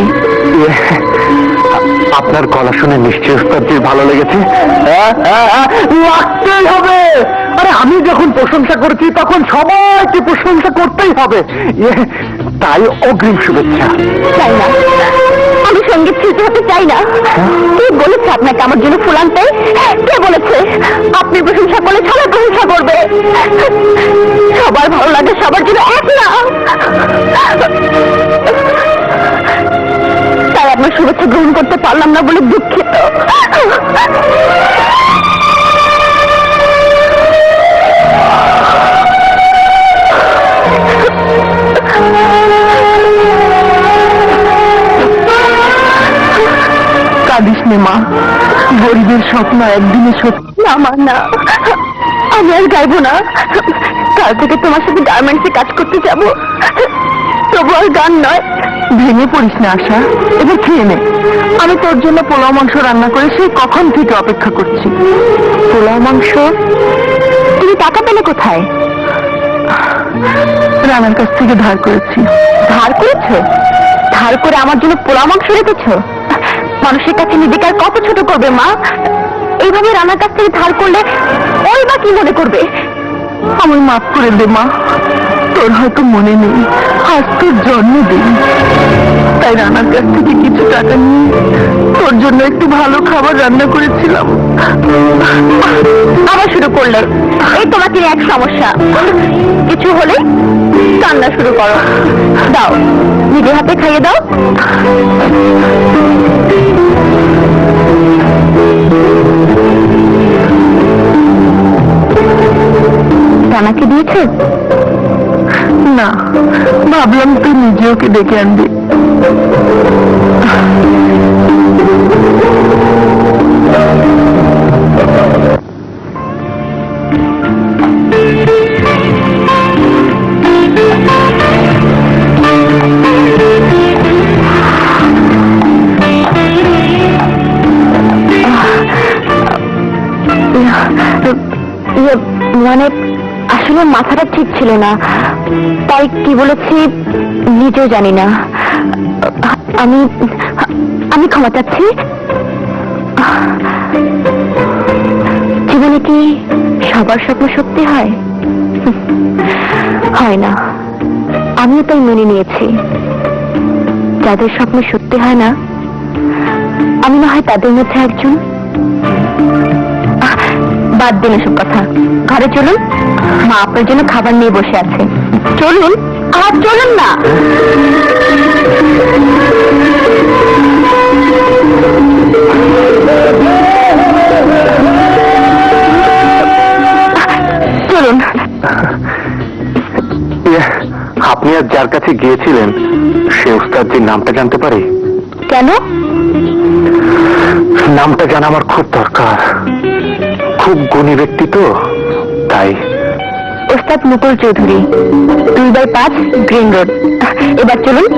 ইয়ে, আপনার গলা শুনে নিশ্চয় উস্তাদজির ভালো লেগেছে। হ্যাঁ, হ্যাঁ, হ্যাঁ, লাগতেই হবে। আরে আমি যখন প্রশংসা করছি তখন সবাইকে প্রশংসা করতেই হবে। ইয়ে, তাই অগ্রিম শুভেচ্ছা। চাই না। আমি সংগীত শিল্পী হতে চাই না। কে বলেছে আপনাকে আমার জন্য ফুল আনতে? কে বলেছে? আপনার শুভেচ্ছা গ্রহণ করতে পারলাম না বলে দুঃখিত মা, গরিবের স্বপ্ন একদিনে সত্যি। না মা, না। আমি আর গাইবো না। কাল থেকে তোমার সাথে গার্মেন্টসে কাজ করতে যাব। তবু আর গান নয়। ভেঙে পড়িস না, আশা। এবার খেয়ে নে। আমি তোর জন্য পোলাও মাংস রান্না করে সেই কখন থেকে অপেক্ষা করছি। পোলাও মাংস? তুমি টাকা পেলে কোথায়? রানার কাছ থেকে ধার করেছি। ধার করেছ? ধার করে আমার জন্য পোলাও মাংস রেখেছো? মানুষের কাছে নিজেকে আর কত ছোট করবে, মা? এইভাবে রানার কাছ থেকে ধার করলে ওই বা কি মনে করবে? আমার মাফ করে দে, মা। তোর হয়তো মনে নেই, আজ তোর জন্মদিন। তাই রানার কাছ থেকে কিছু টাকা নিয়ে তোর জন্য একটু ভালো খাবার রান্না করেছিলাম। আবার শুরু করলে এই তোমাকে এক সমস্যা? কিছু হলে কান্না শুরু করো। দাও নিজে হাতে খাইয়ে দাও। দিয়েছে না ভাবলাম তুই নিজে ওকে ডেকে আনবি ইয়ে, মানে আসলে মাথাটা ঠিক ছিল না। তাই কি বলেছি নিজেও জানি না। আমি আমি ক্ষমা চাচ্ছি। জীবনে কি সবার স্বপ্ন সত্যি হয়? হয় না। আমিও তাই মেনে নিয়েছি। যাদের স্বপ্ন সত্যি হয় না, আমি না হয় তাদের মধ্যে একজন বাদ দিন এসব কথা। ঘরে চলুন। মা আপনার জন্য খাবার নিয়ে বসে আছে। চলুন। আর চলুন না। চলুন। ইয়ে, আপনি আজ যার কাছে গিয়েছিলেন সে উস্তাদজির নামটা জানতে পারি? কেন? নামটা জানা আমার খুব দরকার। খুব গুণী ব্যক্তি তো তাই। ওস্তাদ মুকুল চৌধুরী দুই বাই পাঁচ গ্রিন রোড। এবার চলুন।